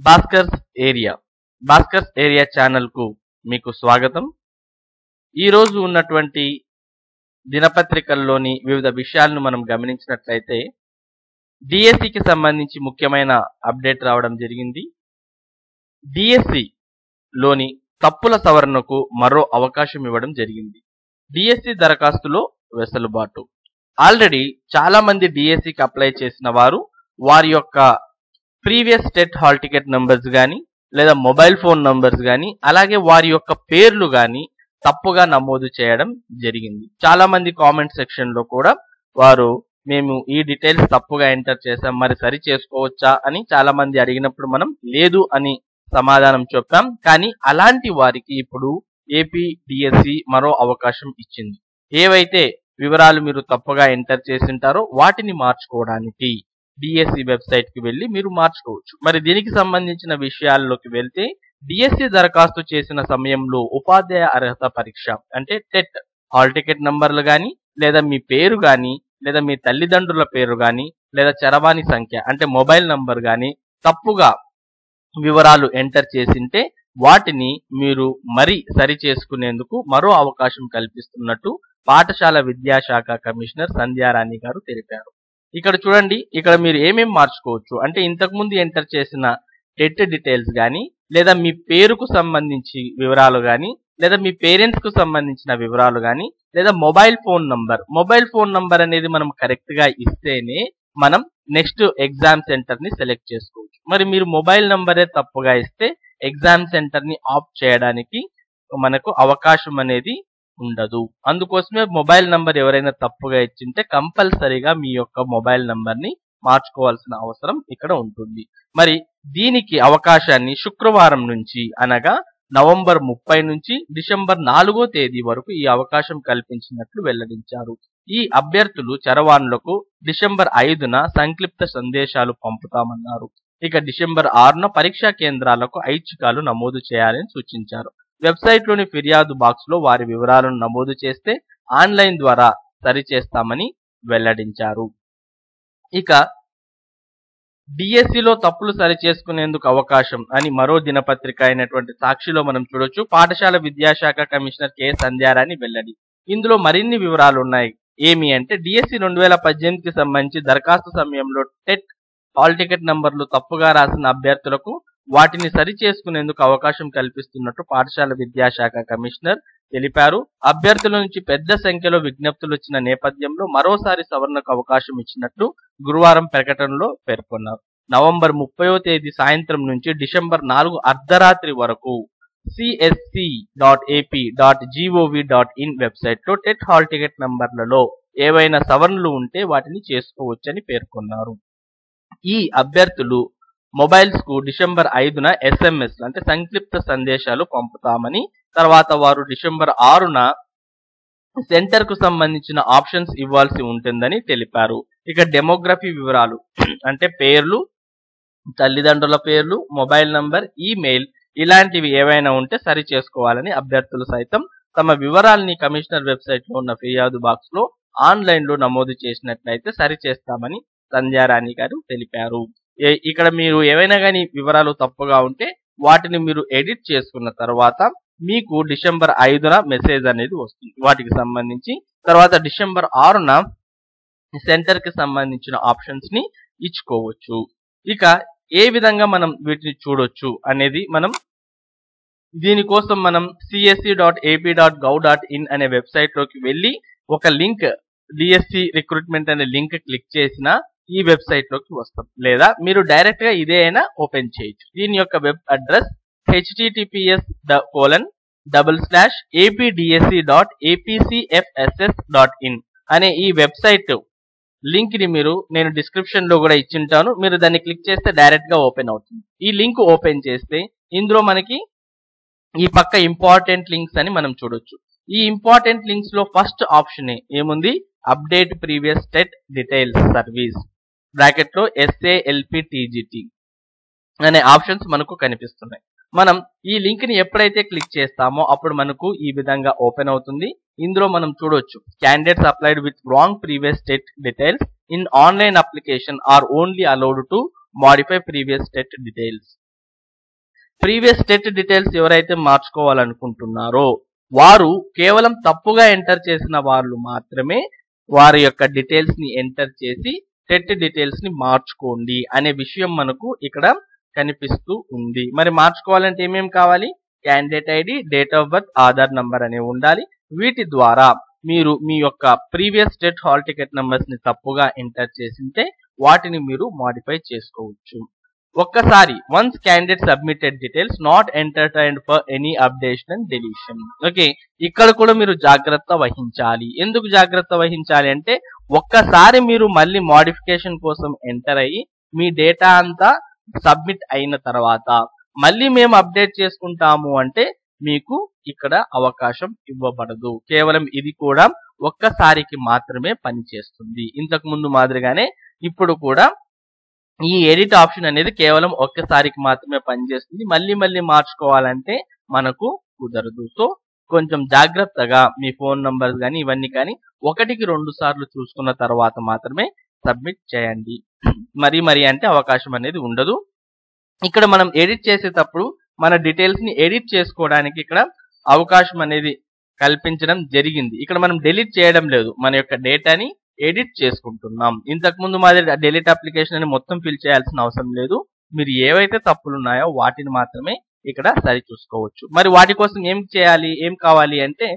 Bhaskar's area. Bhaskar's area ఛానల్కు మీకు స్వాగతం. ఈరోజు ఉన్నటువంటి దినపత్రికల్లోని వివిధ విషయాలను మనం గమనించినట్లయితే డిఎస్సికి సంబంధించి ముఖ్యమైన అప్డేట్ రావడం జరిగింది. డిఎస్సిలోని తప్పుల సవరణకు మరో అవకాశం ఇవ్వడం జరిగింది. డిఎస్సి దరఖాస్తులో వెసులుబాటు. ఆల్రెడీ చాలామంది డిఎస్సికి అప్లై చేసిన వారు వారి యొక్క previous state hall ticket numbers కానీ లేదా మొబైల్ ఫోన్ నంబర్స్ కానీ అలాగే వారి యొక్క పేర్లు కానీ తప్పుగా నమోదు చేయడం జరిగింది. చాలా మంది కామెంట్ సెక్షన్లో కూడా వారు మేము ఈ డీటెయిల్స్ తప్పుగా ఎంటర్ చేసాం మరి సరి చేసుకోవచ్చా? అని చాలా మంది అడిగినప్పుడు మనం లేదు అని సమాధానం చెప్పాం. కానీ అలాంటి వారికి ఇప్పుడు ఏపీ డిఎస్సి మరో అవకాశం ఇచ్చింది. ఏవైతే వివరాలు మీరు తప్పుగా ఎంటర్ చేసింటారో వాటిని మార్చుకోవడానికి డిఎస్సి వెబ్సైట్కి వెళ్ళి మీరు మార్చుకోవచ్చు. మరి దీనికి సంబంధించిన విషయాల్లోకి వెళ్తే డిఎస్సి దరఖాస్తు చేసిన సమయంలో ఉపాధ్యాయ అర్హత పరీక్ష అంటే టెట్ హాల్ టికెట్ నంబర్లు కానీ లేదా మీ పేరు కానీ లేదా మీ తల్లిదండ్రుల పేరు కానీ లేదా చరవాణి సంఖ్య అంటే మొబైల్ నంబర్ కానీ తప్పుగా వివరాలు ఎంటర్ చేసింటే వాటిని మీరు మరి సరి చేసుకునేందుకు మరో అవకాశం కల్పిస్తున్నట్టు పాఠశాల విద్యాశాఖ కమిషనర్ సంధ్యారాణి గారు తెలిపారు. ఇక్కడ చూడండి ఇక్కడ మీరు ఏమేమి మార్చుకోవచ్చు? అంటే ఇంతకుముందు ఎంటర్ చేసిన టెట్ డీటెయిల్స్ కానీ లేదా మీ పేరుకు సంబంధించి వివరాలు కానీ లేదా మీ పేరెంట్స్కు సంబంధించిన వివరాలు కానీ లేదా mobile phone number. Mobile phone number అనేది మనం కరెక్ట్గా ఇస్తేనే మనం నెక్స్ట్ ఎగ్జామ్ సెంటర్ని సెలెక్ట్ చేసుకోవచ్చు. మరి మీరు మొబైల్ నంబరే తప్పుగా ఇస్తే ఎగ్జామ్ సెంటర్ని ఆఫ్ చేయడానికి మనకు అవకాశం అనేది ఉండదు. అందుకోసమే మొబైల్ నంబర్ ఎవరైనా తప్పుగా ఇచ్చింటే కంపల్సరీగా మీ యొక్క మొబైల్ నంబర్ని మార్చుకోవాల్సిన అవసరం ఇక్కడ ఉంటుంది. మరి దీనికి అవకాశాన్ని శుక్రవారం నుంచి అనగా నవంబర్ ముప్పై నుంచి డిసెంబర్ నాలుగో తేదీ వరకు ఈ అవకాశం కల్పించినట్లు వెల్లడించారు. ఈ అభ్యర్థులు చరవాణులకు డిసెంబర్ ఐదున సంక్లిప్త సందేశాలు పంపుతామన్నారు. ఇక డిసెంబర్ ఆరున పరీక్షా కేంద్రాలకు ఐచ్ఛికాలు నమోదు చేయాలని సూచించారు. వెబ్సైట్లోని ఫిర్యాదు బాక్స్లో వారి వివరాలను నమోదు చేస్తే ఆన్లైన్ ద్వారా సరిచేస్తామని వెల్లడించారు. ఇక డిఎస్సిలో తప్పులు సరిచేసుకునేందుకు అవకాశం అని మరో దినపత్రిక అయినటువంటి సాక్షిలో మనం చూడొచ్చు. పాఠశాల విద్యాశాఖ కమిషనర్ కె. సంధ్యారాణి వెల్లడి. ఇందులో మరిన్ని వివరాలు ఉన్నాయి. ఏమి అంటే డిఎస్సి రెండు వేల పద్దెనిమిదికి సంబంధించి దరఖాస్తు సమయంలో టెట్ హాల్ టికెట్ నంబర్లు తప్పుగా రాసిన అభ్యర్థులకు వాటిని సరి చేసుకునేందుకు అవకాశం కల్పిస్తున్నట్టు పాఠశాల విద్యాశాఖ కమిషనర్ తెలిపారు. అభ్యర్థుల నుంచి పెద్ద సంఖ్యలో విజ్ఞప్తులు వచ్చిన నేపథ్యంలో మరోసారి సవరణకు అవకాశం ఇచ్చినట్టు గురువారం ప్రకటనలో పేర్కొన్నారు. నవంబర్ ముప్పయో తేదీ సాయంత్రం నుంచి డిసెంబర్ నాలుగు అర్ధరాత్రి వరకు CSC dot AP dot GOV dot in వెబ్సైట్లో టెట్ హాల్ టికెట్ నంబర్లలో ఏవైనా సవరణలు ఉంటే వాటిని చేసుకోవచ్చని పేర్కొన్నారు. ఈ అభ్యర్థులు మొబైల్స్కు డిసెంబర్ ఐదున ఎస్ఎంఎస్ అంటే సంక్షిప్త సందేశాలు పంపుతామని తర్వాత వారు డిసెంబర్ ఆరున సెంటర్కు సంబంధించిన ఆప్షన్స్ ఇవ్వాల్సి ఉంటుందని తెలిపారు. ఇక డెమోగ్రఫీ వివరాలు అంటే పేర్లు తల్లిదండ్రుల పేర్లు మొబైల్ నంబర్ ఈమెయిల్ ఇలాంటివి ఏవైనా ఉంటే సరి చేసుకోవాలని అభ్యర్థులు సైతం తమ వివరాలని కమిషనర్ వెబ్సైట్లో ఉన్న ఫిర్యాదు బాక్స్లో ఆన్లైన్లో నమోదు చేసినట్లయితే సరి చేస్తామని సంధ్యారాణి గారు తెలిపారు. ఇక్కడ మీరు ఏవైనా కానీ వివరాలు తప్పుగా ఉంటే వాటిని మీరు ఎడిట్ చేసుకున్న తర్వాత మీకు డిసెంబర్ ఐదున మెసేజ్ అనేది వస్తుంది. వాటికి సంబంధించి తర్వాత డిసెంబర్ ఆరున సెంటర్కి సంబంధించిన ఆప్షన్స్ని ఇచ్చుకోవచ్చు. ఇక ఏ విధంగా మనం వీటిని చూడొచ్చు అనేది మనం దీనికోసం మనం CSC dot AP dot gov dot in అనే వెబ్సైట్లోకి వెళ్ళి ఒక లింక్ డిఎస్సి రిక్రూట్మెంట్ అనే లింక్ క్లిక్ చేసిన ఈ వెబ్సైట్లోకి వస్తాం. లేదా మీరు డైరెక్ట్గా ఇదే అయినా ఓపెన్ చేయొచ్చు. దీని యొక్క web address HTTPS colon double slash APDSC dot APCFSS dot in అనే ఈ వెబ్సైట్ లింక్ని మీరు నేను డిస్క్రిప్షన్లో కూడా ఇచ్చింటాను. మీరు దాన్ని క్లిక్ చేస్తే డైరెక్ట్గా ఓపెన్ అవుతుంది. ఈ లింక్ ఓపెన్ చేస్తే ఇందులో మనకి ఈ పక్క ఇంపార్టెంట్ లింక్స్ అని మనం చూడొచ్చు. ఈ ఇంపార్టెంట్ లింక్స్లో ఫస్ట్ ఆప్షన్ ఏముంది? Update previous TET details service బ్రాకెట్లో ఎస్ఏఎల్పిటిజిటి అనే ఆప్షన్స్ మనకు కనిపిస్తున్నాయి. మనం ఈ లింక్ని ఎప్పుడైతే క్లిక్ చేస్తామో అప్పుడు మనకు ఈ విధంగా ఓపెన్ అవుతుంది. ఇందులో మనం చూడొచ్చు candidates applied with wrong previous state details in online application are only allowed to modify previous state details previous state details ఎవరైతే మార్చుకోవాలనుకుంటున్నారో వారు కేవలం తప్పుగా ఎంటర్ చేసిన వాళ్ళు మాత్రమే వారి యొక్క డీటెయిల్స్ని ఎంటర్ చేసి టెట్ డీటెయిల్స్ని మార్చుకోండి అనే విషయం మనకు ఇక్కడ కనిపిస్తూ ఉంది. మరి మార్చుకోవాలంటే ఏమేమి కావాలి? Candidate ID date of birth Aadhaar number అనేవి ఉండాలి. వీటి ద్వారా మీరు మీ యొక్క ప్రీవియస్ స్టేట్ హాల్ టికెట్ నంబర్స్ని తప్పుగా ఎంటర్ చేసింటే వాటిని మీరు మాడిఫై చేసుకోవచ్చు. ఒక్కసారి once candidate submitted details not entertained for any updation and deletion okay ఇక్కడ కూడా మీరు జాగ్రత్త వహించాలి. ఎందుకు జాగ్రత్త వహించాలి అంటే ఒక్కసారి మీరు మళ్ళీ మోడిఫికేషన్ కోసం ఎంటర్ అయ్యి మీ డేటా అంతా సబ్మిట్ అయిన తర్వాత మళ్ళీ మేము అప్డేట్ చేసుకుంటాము అంటే మీకు ఇక్కడ అవకాశం ఇవ్వబడదు. కేవలం ఇది కూడా ఒక్కసారికి మాత్రమే పనిచేస్తుంది. ఇంతకు ముందు మాదిరిగానే ఇప్పుడు కూడా ఈ ఎడిట్ ఆప్షన్ అనేది కేవలం ఒక్కసారికి మాత్రమే పనిచేస్తుంది. మళ్ళీ మళ్ళీ మార్చుకోవాలంటే మనకు కుదరదు. సో కొంచెం జాగ్రత్తగా మీ ఫోన్ నంబర్స్ కానీ ఇవన్నీ కానీ ఒకటికి రెండు సార్లు చూసుకున్న తర్వాత మాత్రమే సబ్మిట్ చేయండి. మరి మరి అంటే అవకాశం అనేది ఉండదు. ఇక్కడ మనం ఎడిట్ చేసేటప్పుడు మన డీటెయిల్స్ని ఎడిట్ చేసుకోవడానికి ఇక్కడ అవకాశం అనేది కల్పించడం జరిగింది. ఇక్కడ మనం డెలీట్ చేయడం లేదు. మన యొక్క డేటాని ఎడిట్ చేసుకుంటున్నాం. ఇంతకుముందు మాదిరి డెలీట్ అప్లికేషన్ అని మొత్తం ఫిల్ చేయాల్సిన అవసరం లేదు. మీరు ఏవైతే తప్పులు ఉన్నాయో వాటిని మాత్రమే ఇక్కడ సరి చూసుకోవచ్చు మరి వాటి కోసం ఏం చేయాలి? ఏం కావాలి అంటే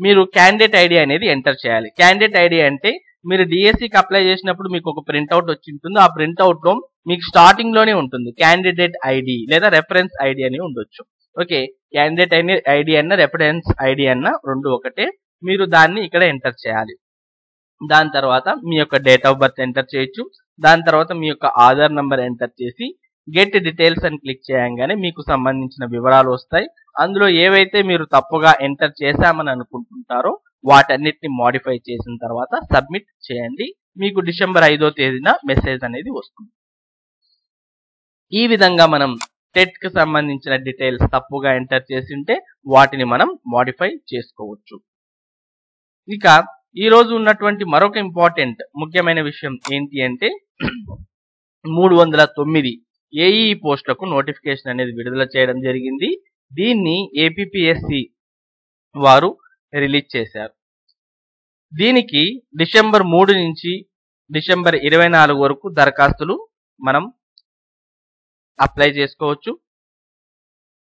మీరు క్యాండిడేట్ ఐడి అనేది ఎంటర్ చేయాలి. క్యాండిడేట్ ఐడి అంటే మీరు డిఎస్సికి అప్లై చేసినప్పుడు మీకు ఒక ప్రింట్అవుట్ వచ్చి ఉంటుంది ఆ ప్రింట్అవుట్లో మీకు స్టార్టింగ్లోనే ఉంటుంది. క్యాండిడేట్ ఐడి లేదా రెఫరెన్స్ ఐడి అని ఉండొచ్చు. ఓకే క్యాండిడేట్ అయిన ఐడి అన్న రెఫరెన్స్ ఐడి అన్న రెండు ఒకటే. మీరు దాన్ని ఇక్కడ ఎంటర్ చేయాలి. దాని తర్వాత మీ యొక్క డేట్ ఆఫ్ బర్త్ ఎంటర్ చేయొచ్చు. దాని తర్వాత మీ యొక్క ఆధార్ నంబర్ ఎంటర్ చేసి గెట్ డీటెయిల్స్ అని క్లిక్ చేయగానే మీకు సంబంధించిన వివరాలు వస్తాయి. అందులో ఏవైతే మీరు తప్పుగా ఎంటర్ చేశామని అనుకుంటుంటారో వాటన్నిటిని మాడిఫై చేసిన తర్వాత సబ్మిట్ చేయండి. మీకు డిసెంబర్ ఐదో తేదీన మెసేజ్ అనేది వస్తుంది. ఈ విధంగా మనం టెట్కి సంబంధించిన డీటెయిల్స్ తప్పుగా ఎంటర్ చేసి ఉంటే వాటిని మనం మాడిఫై చేసుకోవచ్చు. ఇక ఈ రోజు ఉన్నటువంటి మరొక ఇంపార్టెంట్ ముఖ్యమైన విషయం ఏంటి అంటే మూడు వందల తొమ్మిది ఏఈ పోస్టులకు నోటిఫికేషన్ అనేది విడుదల చేయడం జరిగింది. దీన్ని ఏపీఎస్సి వారు రిలీజ్ చేశారు. దీనికి డిసెంబర్ మూడు నుంచి డిసెంబర్ ఇరవై నాలుగు వరకు దరఖాస్తులు మనం అప్లై చేసుకోవచ్చు.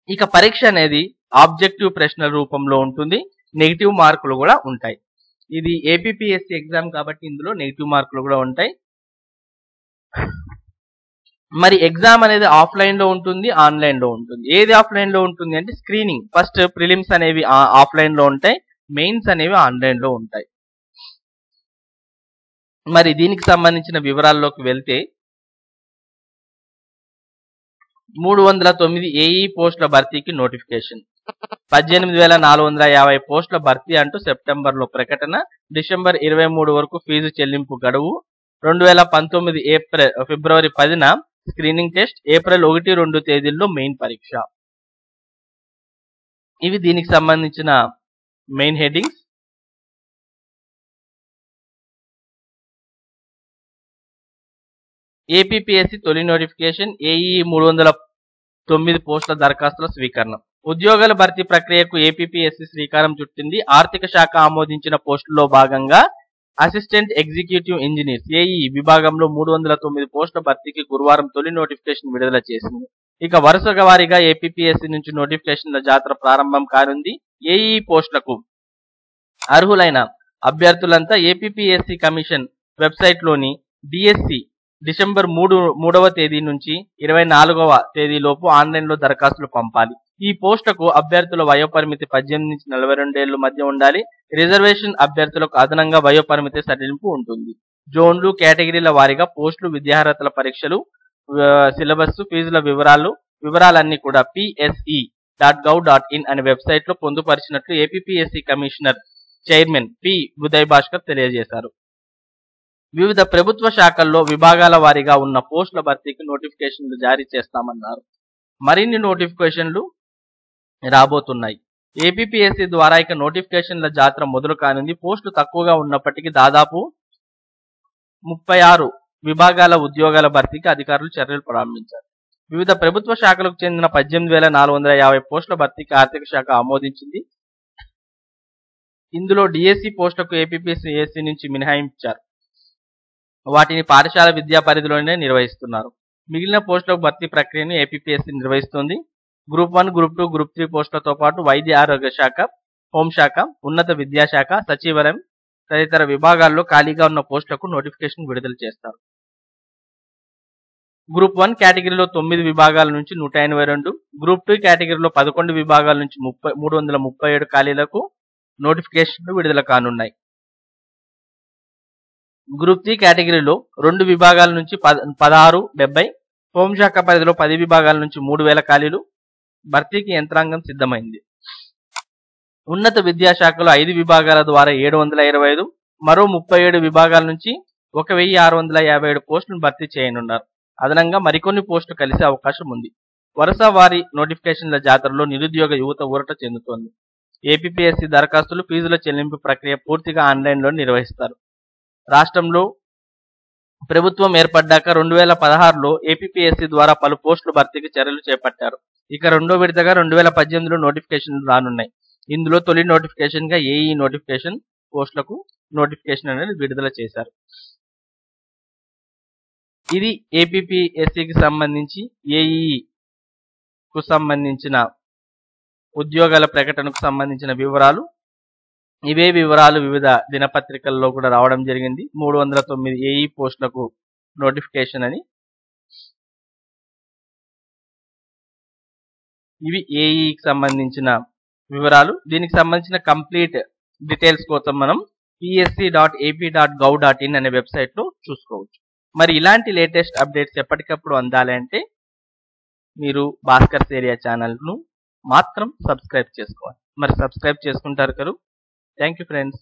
ఇక పరీక్ష అనేది ఆబ్జెక్టివ్ ప్రశ్నల రూపంలో ఉంటుంది. నెగిటివ్ మార్కులు కూడా ఉంటాయి. ఇది ఏపీఎస్సి ఎగ్జామ్ కాబట్టి ఇందులో నెగిటివ్ మార్కులు కూడా ఉంటాయి. మరి ఎగ్జామ్ అనేది ఆఫ్లైన్లో ఉంటుంది ఆన్లైన్లో ఉంటుంది. ఏది ఆఫ్లైన్లో ఉంటుంది అంటే స్క్రీనింగ్. ఫస్ట్ ప్రిలిమ్స్ అనేవి ఆఫ్లైన్లో ఉంటాయి మెయిన్స్ అనేవి ఆన్లైన్లో ఉంటాయి. మరి దీనికి సంబంధించిన వివరాల్లోకి వెళ్తే మూడు వందల తొమ్మిది ఏఈ పోస్టుల భర్తీకి నోటిఫికేషన్. పద్దెనిమిది వేల నాలుగు వందల యాభై పోస్టుల భర్తీ అంటూ సెప్టెంబర్లో ప్రకటన డిసెంబర్ ఇరవై మూడు వరకు ఫీజు చెల్లింపు గడువు రెండు వేల పంతొమ్మిది ఏప్రిల్ ఫిబ్రవరి పదిన స్క్రీనింగ్ టెస్ట్ ఏప్రిల్ ఒకటి రెండు తేదీల్లో మెయిన్ పరీక్ష. ఇవి దీనికి సంబంధించిన మెయిన్ హెడ్డింగ్స్ ఏపీఎస్సి తొలి నోటిఫికేషన్ ఏఈ మూడు వందల తొమ్మిది పోస్టుల దరఖాస్తుల స్వీకరణ. ఉద్యోగాల భర్తీ ప్రక్రియకు ఏపీఎస్సి శ్రీకారం చుట్టింది. ఆర్థిక శాఖ ఆమోదించిన పోస్టుల్లో భాగంగా అసిస్టెంట్ ఎగ్జిక్యూటివ్ ఇంజనీర్స్ ఏఈ విభాగంలో మూడు వందల తొమ్మిది పోస్టుల భర్తీకి గురువారం తొలి నోటిఫికేషన్ విడుదల చేసింది. ఇక వరుసగా వారీగా ఏపీఎస్సీ నుంచి నోటిఫికేషన్ల జాతర ప్రారంభం కానుంది. ఏఈ పోస్టులకు అర్హులైన అభ్యర్థులంతా ఏపీఎస్సీ కమిషన్ వెబ్సైట్లోని డిఎస్సి డిసెంబర్ మూడు మూడవ తేదీ నుంచి ఇరవై నాలుగవ తేదీలోపు ఆన్లైన్లో దరఖాస్తులు పంపాలి. ఈ పోస్టులకు అభ్యర్థుల వయోపరిమితి పద్దెనిమిది నుంచి నలభై రెండేళ్ళ మధ్య ఉండాలి. రిజర్వేషన్ అభ్యర్థులకు అదనంగా వయోపరిమితి సడలింపు ఉంటుంది. జోన్లు కేటగిరీల వారీగా పోస్టులు విద్యార్హతల పరీక్షలు సిలబస్ ఫీజుల వివరాలు వివరాలన్నీ కూడా PSE dot gov dot in అనే వెబ్సైట్లో పొందుపరిచినట్లు APSC commissioner chairman P. Uday Bhaskar తెలియజేశారు. వివిధ ప్రభుత్వ శాఖల్లో విభాగాల వారీగా ఉన్న పోస్టుల భర్తీకి నోటిఫికేషన్లు జారీ చేస్తామన్నారు. మరిన్ని నోటిఫికేషన్లు రాబోతున్నాయి. ఏపీపీఎస్సీ ద్వారా ఇక నోటిఫికేషన్ల జాతర మొదలు కానుంది. పోస్టులు తక్కువగా ఉన్నప్పటికీ దాదాపు ముప్పై ఆరు విభాగాల ఉద్యోగాల భర్తీకి అధికారులు చర్యలు ప్రారంభించారు. వివిధ ప్రభుత్వ శాఖలకు చెందిన పద్దెనిమిది వేల నాలుగు వందల యాభై పోస్టుల భర్తీకి ఆర్థిక శాఖ ఆమోదించింది. ఇందులో డిఎస్సి పోస్టులకు ఏపీపీఎస్సీ ఏసీ నుంచి మినహాయించారు. వాటిని పాఠశాల విద్యా పరిధిలోనే నిర్వహిస్తున్నారు. మిగిలిన పోస్టులకు భర్తీ ప్రక్రియను ఏపీపీఎస్సీ నిర్వహిస్తుంది. Group one group two group three పోస్టులతో పాటు వైద్య ఆరోగ్య శాఖ హోంశాఖ ఉన్నత విద్యాశాఖ సచివాలయం తదితర విభాగాల్లో ఖాళీగా ఉన్న పోస్టులకు నోటిఫికేషన్ విడుదల చేస్తారు. గ్రూప్ వన్ కేటగిరీలో తొమ్మిది విభాగాల నుంచి నూట ఎనభై రెండు గ్రూప్ టూ కేటగిరీలో పదకొండు విభాగాల నుంచి ముప్పై మూడు వందల ముప్పై ఏడు ఖాళీలకు నోటిఫికేషన్లు విడుదల కానున్నాయి. గ్రూప్ త్రీ కేటగిరీలో రెండు విభాగాల నుంచి పద పదహారు డెబ్బై హోంశాఖ పరిధిలో పది విభాగాల నుంచి మూడు వేల ఖాళీలు భర్తీకి యంత్రాంగం సిద్ధమైంది. ఉన్నత విద్యాశాఖలో ఐదు విభాగాల ద్వారా ఏడు వందల ఇరవై ఐదు మరో ముప్పై ఏడు విభాగాల నుంచి ఒక వెయ్యి ఆరు వందల యాభై ఏడు పోస్టులను భర్తీ చేయనున్నారు. అదనంగా మరికొన్ని పోస్టులు కలిసే అవకాశం ఉంది. వరుస వారి నోటిఫికేషన్ల జాతరలో నిరుద్యోగ యువత ఊరట చెందుతోంది. ఏపీఎస్సీ దరఖాస్తులు ఫీజుల చెల్లింపు ప్రక్రియ పూర్తిగా ఆన్లైన్లో నిర్వహిస్తారు. రాష్ట్రంలో ప్రభుత్వం ఏర్పడ్డాక రెండు వేల పదహారులో ఏపీఎస్సీ ద్వారా పలు పోస్టులు భర్తీకి చర్యలు చేపట్టారు. ఇక రెండో విడతగా రెండు వేల పద్దెనిమిదిలో నోటిఫికేషన్లు రానున్నాయి. ఇందులో తొలి నోటిఫికేషన్గా ఏఈ నోటిఫికేషన్ పోస్టులకు నోటిఫికేషన్ అనేది విడుదల చేశారు. ఇది ఏపీఎస్సికి సంబంధించి ఏఈ కు సంబంధించిన ఉద్యోగాల ప్రకటనకు సంబంధించిన వివరాలు. ఇవే వివరాలు వివిధ దినపత్రికల్లో కూడా రావడం జరిగింది. మూడు వందల తొమ్మిది ఏఈ పోస్టులకు నోటిఫికేషన్ అని ఇవి ఏఈకి సంబంధించిన వివరాలు. దీనికి సంబంధించిన కంప్లీట్ డీటెయిల్స్ కోసం మనం PSC dot AP dot gov dot in అనే వెబ్సైట్లో చూసుకోవచ్చు. మరి ఇలాంటి లేటెస్ట్ అప్డేట్స్ ఎప్పటికప్పుడు అందాలంటే మీరు భాస్కర్స్ ఏరియా ఛానల్ను మాత్రం సబ్స్క్రైబ్ చేసుకోవాలి. మరి సబ్స్క్రైబ్ చేసుకుంటారు కదూ. Thank you friends.